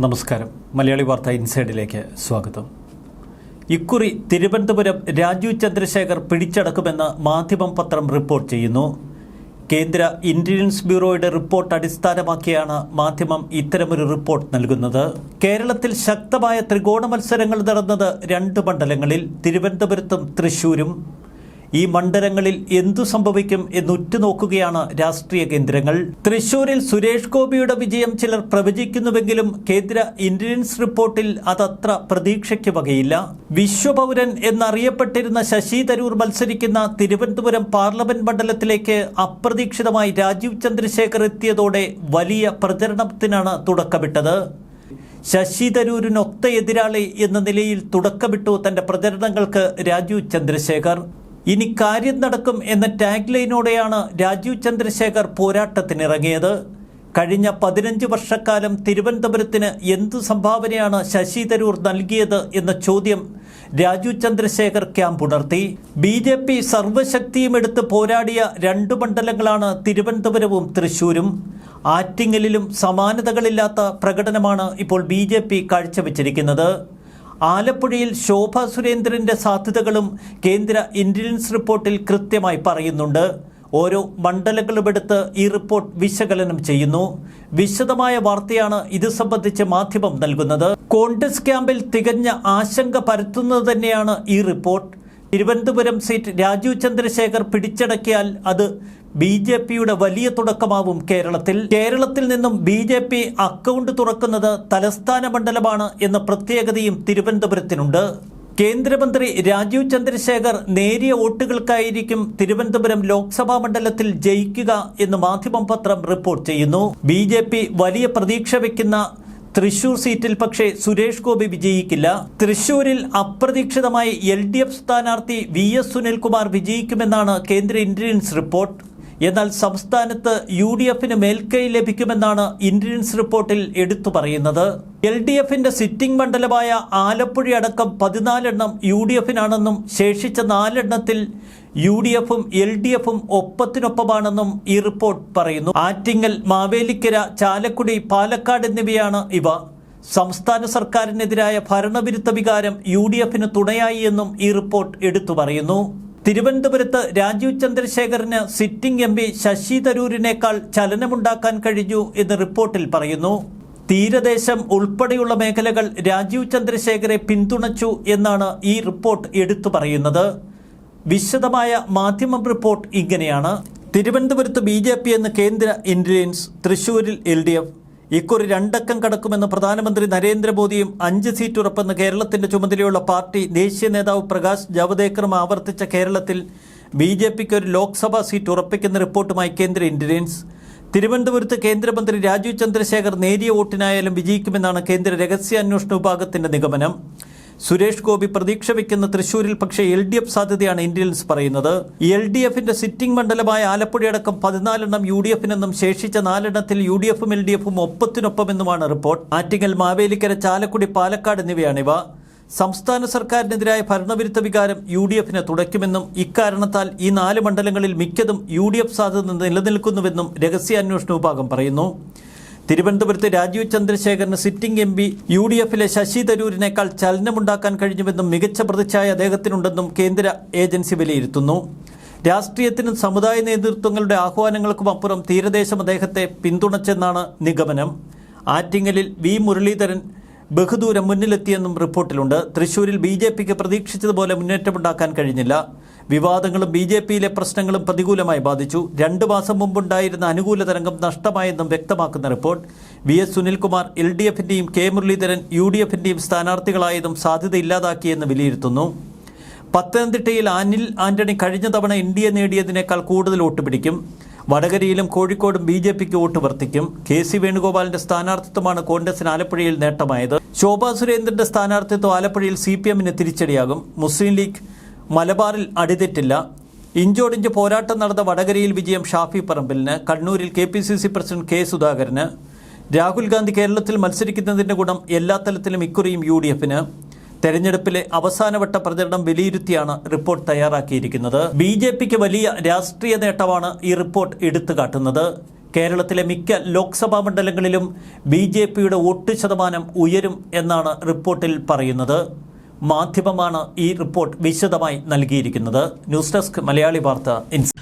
നമസ്കാരം. മലയാളി വാർത്ത ഇൻസൈഡിലേക്ക് സ്വാഗതം. ഇക്കുറി തിരുവനന്തപുരം രാജീവ് ചന്ദ്രശേഖർ പിടിച്ചടക്കുമെന്ന് മാധ്യമം പത്രം റിപ്പോർട്ട് ചെയ്യുന്നു. കേന്ദ്ര ഇന്റലിജൻസ് ബ്യൂറോയുടെ റിപ്പോർട്ട് അടിസ്ഥാനമാക്കിയാണ് മാധ്യമം ഇത്തരമൊരു റിപ്പോർട്ട് നൽകുന്നത്. കേരളത്തിൽ ശക്തമായ ത്രികോണ മത്സരങ്ങൾ നടന്നത് രണ്ട് മണ്ഡലങ്ങളിൽ തിരുവനന്തപുരത്തും തൃശൂരും ഈ മണ്ഡലങ്ങളിൽ എന്തു സംഭവിക്കും എന്നുറ്റുനോക്കുകയാണ് രാഷ്ട്രീയ കേന്ദ്രങ്ങൾ. തൃശൂരിൽ സുരേഷ് ഗോപിയുടെ വിജയം ചിലർ പ്രവചിക്കുന്നുവെങ്കിലും കേന്ദ്ര ഇന്റലിജൻസ് റിപ്പോർട്ടിൽ അതത്ര പ്രതീക്ഷയ്ക്ക് വകയില്ല. വിശ്വപൗരൻ എന്നറിയപ്പെട്ടിരുന്ന ശശി തരൂർ മത്സരിക്കുന്ന തിരുവനന്തപുരം പാർലമെന്റ് മണ്ഡലത്തിലേക്ക് അപ്രതീക്ഷിതമായി രാജീവ് ചന്ദ്രശേഖർ എത്തിയതോടെ വലിയ പ്രചരണത്തിനാണ് തുടക്കമിട്ടത്. ശശി തരൂരിനൊത്ത എതിരാളി എന്ന നിലയിൽ തുടക്കമിട്ടു തന്റെ പ്രചരണങ്ങൾക്ക് രാജീവ് ചന്ദ്രശേഖർ. ഇനി കാര്യം നടക്കും എന്ന ടാഗ് ലൈനോടെയാണ് രാജീവ് ചന്ദ്രശേഖർ പോരാട്ടത്തിനിറങ്ങിയത്. കഴിഞ്ഞ പതിനഞ്ച് വർഷക്കാലം തിരുവനന്തപുരത്തിന് എന്തു സംഭാവനയാണ് ശശി തരൂർ നൽകിയത് എന്ന ചോദ്യം രാജു ചന്ദ്രശേഖർ ക്യാമ്പ് ഉണർത്തി. ബി ജെ പി സർവശക്തിയും എടുത്ത് പോരാടിയ രണ്ട് മണ്ഡലങ്ങളാണ് തിരുവനന്തപുരവും തൃശൂരും ആറ്റിങ്ങലിലും സമാനതകളില്ലാത്ത പ്രകടനമാണ് ഇപ്പോൾ ബി ജെ പി കാഴ്ചവെച്ചിരിക്കുന്നത്. ആലപ്പുഴയിൽ ശോഭ സുരേന്ദ്രന്റെ സാധ്യതകളും കേന്ദ്ര ഇന്റലിജൻസ് റിപ്പോർട്ടിൽ കൃത്യമായി പറയുന്നുണ്ട്. ഓരോ മണ്ഡലങ്ങളുമെടുത്ത് ഈ റിപ്പോർട്ട് വിശകലനം ചെയ്യുന്നു. വിശദമായ വാർത്തയാണ് ഇത് സംബന്ധിച്ച് മാധ്യമം നൽകുന്നത്. കോൺഗ്രസ് ക്യാമ്പിൽ തികഞ്ഞ ആശങ്ക പരത്തുന്നത് തന്നെയാണ് ഈ റിപ്പോർട്ട്. തിരുവനന്തപുരം സീറ്റ് രാജീവ് ചന്ദ്രശേഖർ പിടിച്ചടക്കിയാൽ അത് ബി ജെ പിയുടെ വലിയ തുടക്കമാവും കേരളത്തിൽ. കേരളത്തിൽ നിന്നും ബി ജെ പി അക്കൗണ്ട് തുറക്കുന്നത് തലസ്ഥാന മണ്ഡലമാണ് എന്ന പ്രത്യേകതയും തിരുവനന്തപുരത്തിനുണ്ട്. കേന്ദ്രമന്ത്രി രാജീവ് ചന്ദ്രശേഖർ നേരിയ വോട്ടുകൾക്കായിരിക്കും തിരുവനന്തപുരം ലോക്സഭാ മണ്ഡലത്തിൽ ജയിക്കുക എന്ന് മാധ്യമം പത്രം റിപ്പോർട്ട് ചെയ്യുന്നു. ബി വലിയ പ്രതീക്ഷ വയ്ക്കുന്ന തൃശൂർ സീറ്റിൽ പക്ഷേ സുരേഷ് ഗോപി വിജയിക്കില്ല. തൃശൂരിൽ അപ്രതീക്ഷിതമായി എൽ ഡി എഫ് സ്ഥാനാർത്ഥി വി എസ് സുനിൽകുമാർ വിജയിക്കുമെന്നാണ് കേന്ദ്ര ഇന്റലിജൻസ് റിപ്പോർട്ട്. എന്നാൽ സംസ്ഥാനത്ത് യു ഡി എഫിന് മേൽക്കൈ ലഭിക്കുമെന്നാണ് ഇന്റലിജൻസ് റിപ്പോർട്ടിൽ എടുത്തു പറയുന്നത്. എൽ ഡി എഫിന്റെ സിറ്റിംഗ് മണ്ഡലമായ ആലപ്പുഴ അടക്കം പതിനാലെണ്ണം യു ഡി എഫിനാണെന്നും ശേഷിച്ച നാലെണ്ണത്തിൽ യു ഡി എഫും എൽ ഡി എഫും ഒപ്പത്തിനൊപ്പമാണെന്നും ഈ റിപ്പോർട്ട് പറയുന്നു. ആറ്റിങ്ങൽ മാവേലിക്കര ചാലക്കുടി പാലക്കാട് എന്നിവയാണ് ഇവ. സംസ്ഥാന സർക്കാരിനെതിരായ ഭരണവിരുദ്ധ വികാരം യു ഡി എഫിന് തുണയായി എന്നും ഈ റിപ്പോർട്ട് എടുത്തു പറയുന്നു. തിരുവനന്തപുരത്ത് രാജീവ് ചന്ദ്രശേഖറിന് സിറ്റിംഗ് എം പി ശശി തരൂരിനേക്കാൾ ചലനമുണ്ടാക്കാൻ കഴിഞ്ഞു എന്ന് റിപ്പോർട്ടിൽ പറയുന്നു. തീരദേശം ഉൾപ്പെടെയുള്ള മേഖലകൾ രാജീവ് ചന്ദ്രശേഖരെ പിന്തുണച്ചു എന്നാണ് ഈ റിപ്പോർട്ട് എടുത്തു പറയുന്നത്. വിശദമായ മാധ്യമം റിപ്പോർട്ട് ഇങ്ങനെയാണ്. തിരുവനന്തപുരത്ത് ബി ജെ പി എന്ന് കേന്ദ്ര ഇന്റലിജൻസ് തൃശൂരിൽ എൽ ഡി എഫ് ഇക്കുറി രണ്ടക്കം കടക്കുമെന്ന് പ്രധാനമന്ത്രി നരേന്ദ്രമോദിയും അഞ്ച് സീറ്റ് ഉറപ്പെന്ന് കേരളത്തിന്റെ ചുമതലയുള്ള പാർട്ടി ദേശീയ നേതാവ് പ്രകാശ് ജാവദേക്കറും ആവർത്തിച്ച കേരളത്തിൽ ബി ജെ പിക്ക് ഒരു ലോക്സഭാ സീറ്റ് ഉറപ്പിക്കുന്ന റിപ്പോർട്ടുമായി കേന്ദ്ര ഇന്റലിജൻസ് തിരുവനന്തപുരത്ത് കേന്ദ്രമന്ത്രി രാജീവ് ചന്ദ്രശേഖർ നേരിയ വോട്ടിനായാലും വിജയിക്കുമെന്നാണ് കേന്ദ്ര രഹസ്യാന്വേഷണ വിഭാഗത്തിന്റെ നിഗമനം. സുരേഷ് ഗോപി പ്രതീക്ഷ വയ്ക്കുന്ന തൃശൂരിൽ പക്ഷേ എൽ ഡി എഫ് സാധ്യതയാണ് ഇന്റലിജൻസ് പറയുന്നത്. എൽ ഡി എഫിന്റെ സിറ്റിംഗ് മണ്ഡലമായ ആലപ്പുഴയടക്കം പതിനാലെണ്ണം യു ഡി എഫിനെന്നും ശേഷിച്ച നാലെണ്ണത്തിൽ യു ഡി എഫും എൽ ഡി എഫും ഒപ്പത്തിനൊപ്പമെന്നുമാണ് റിപ്പോർട്ട്. ആറ്റിങ്ങൽ മാവേലിക്കര ചാലക്കുടി പാലക്കാട് എന്നിവയാണിവ. സംസ്ഥാന സർക്കാരിനെതിരായ ഭരണവിരുദ്ധ വികാരം യു ഡി എഫിന് തുടയ്ക്കുമെന്നും ഇക്കാരണത്താൽ ഈ നാല് മണ്ഡലങ്ങളിൽ മിക്കതും യു ഡി എഫ് സാധ്യത നിലനിൽക്കുന്നുവെന്നും രഹസ്യാന്വേഷണ വിഭാഗം പറയുന്നു. തിരുവനന്തപുരത്ത് രാജീവ് ചന്ദ്രശേഖരന് sitting M P U D എഫിലെ ശശി തരൂരിനേക്കാൾ ചലനമുണ്ടാക്കാൻ കഴിഞ്ഞുവെന്നും മികച്ച പ്രതിച്ഛായ അദ്ദേഹത്തിനുണ്ടെന്നും കേന്ദ്ര ഏജൻസി വിലയിരുത്തുന്നു. രാഷ്ട്രീയത്തിനും സമുദായ നേതൃത്വങ്ങളുടെ ആഹ്വാനങ്ങൾക്കും അപ്പുറം തീരദേശം അദ്ദേഹത്തെ പിന്തുണച്ചെന്നാണ് നിഗമനം. ആറ്റിങ്ങലിൽ വി മുരളീധരൻ ബഹുദൂരം മുന്നിലെത്തിയെന്നും റിപ്പോർട്ടിലുണ്ട്. തൃശൂരിൽ ബി ജെ പിക്ക് പ്രതീക്ഷിച്ചതുപോലെ മുന്നേറ്റമുണ്ടാക്കാൻ കഴിഞ്ഞില്ല. വിവാദങ്ങളും ബി ജെ പിയിലെ പ്രശ്നങ്ങളും പ്രതികൂലമായി ബാധിച്ചു. രണ്ടു മാസം മുമ്പുണ്ടായിരുന്ന അനുകൂല തരംഗം നഷ്ടമായെന്നും വ്യക്തമാക്കുന്ന report. V S Sunilkumar L D എഫിന്റെയും K Muraleedharan U D എഫിന്റെയും സ്ഥാനാർത്ഥികളായതും സാധ്യതയില്ലാതാക്കിയെന്ന് വിലയിരുത്തുന്നു. പത്തനംതിട്ടയിൽ അനിൽ ആന്റണി കഴിഞ്ഞ തവണ ഇന്ത്യ നേടിയതിനേക്കാൾ കൂടുതൽ വോട്ട് പിടിക്കും. വടകരയിലും കോഴിക്കോടും ബി ജെ പിക്ക് വോട്ട് വർദ്ധിക്കും. കെ സി വേണുഗോപാലിന്റെ സ്ഥാനാർത്ഥിത്വമാണ് കോൺഗ്രസിന് ആലപ്പുഴയിൽ നേട്ടമായത്. ശോഭാ സുരേന്ദ്രന്റെ സ്ഥാനാർത്ഥിത്വം ആലപ്പുഴയിൽ സി പി എമ്മിന് തിരിച്ചടിയാകും. മുസ്ലിം ലീഗ് മലബാറിൽ അടിതെറ്റില്ല. ഇഞ്ചോടിഞ്ച് പോരാട്ടം നടന്ന വടകരയിൽ വിജയം ഷാഫി പറമ്പിലിന് കണ്ണൂരിൽ K P C C president K സുധാകരന് രാഹുൽ ഗാന്ധി കേരളത്തിൽ മത്സരിക്കുന്നതിന്റെ ഗുണം എല്ലാ തലത്തിലും ഇക്കുറിയും യു ഡി എഫിന്. തെരഞ്ഞെടുപ്പിലെ അവസാനവട്ട പ്രചരണം വിലയിരുത്തിയാണ് റിപ്പോർട്ട് തയ്യാറാക്കിയിരിക്കുന്നത്. ബി ജെ പിക്ക് വലിയ രാഷ്ട്രീയ നേട്ടമാണ് ഈ റിപ്പോർട്ട് എടുത്തു കാട്ടുന്നത്. കേരളത്തിലെ മിക്ക ലോക്സഭാ മണ്ഡലങ്ങളിലും ബി ജെ പിയുടെ വോട്ട് ശതമാനം ഉയരും എന്നാണ് റിപ്പോർട്ടിൽ പറയുന്നത്. മാധ്യമമാണ് ഈ റിപ്പോർട്ട് വിശദമായി നൽകിയിരിക്കുന്നത്. ന്യൂസ് ഡെസ്ക് മലയാളി വാർത്ത ഇൻസ്